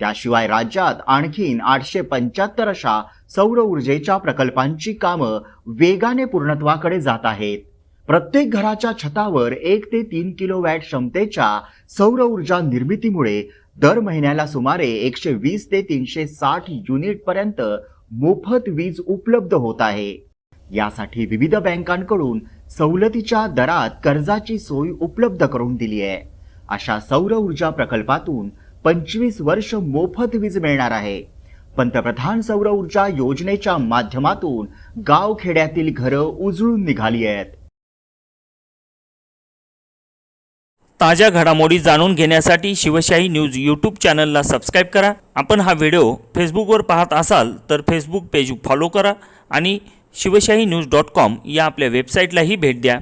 त्याशिवाय राज्यात आणखीन आठशे पंच्याहत्तर अशा सौर ऊर्जेच्या प्रकल्पांची कामं वेगाने पूर्णत्वाकडे जात आहेत. प्रत्येक घराच्या छतावर एक ते तीन किलो वॅट क्षमतेच्या सौर ऊर्जा निर्मितीमुळे दर महिन्याला सुमारे एकशे वीस ते तीनशे साठ युनिट पर्यंत मोफत वीज उपलब्ध होत आहे. यासाठी विविध बँकांकडून सवलतीच्या दरात कर्जाची सोय उपलब्ध करून दिली आहे. अशा सौर ऊर्जा प्रकल्पातून पंचवीस वर्ष मोफत वीज मिळणार आहे. पंतप्रधान सौर ऊर्जा योजनेच्या माध्यमातून गाव खेड्यातील घरं उजळून निघाली आहेत. ताज्या घडामोडी जाणून घेण्यासाठी शिवशाही न्यूज यूट्यूब चॅनलला सबस्क्राईब करा. आपण हा व्हिडिओ फेसबुकवर पाहत असाल तर फेसबुक पेज फॉलो करा आणि शिवशाही न्यूज डॉट कॉम या आपल्या वेबसाईटलाही भेट द्या.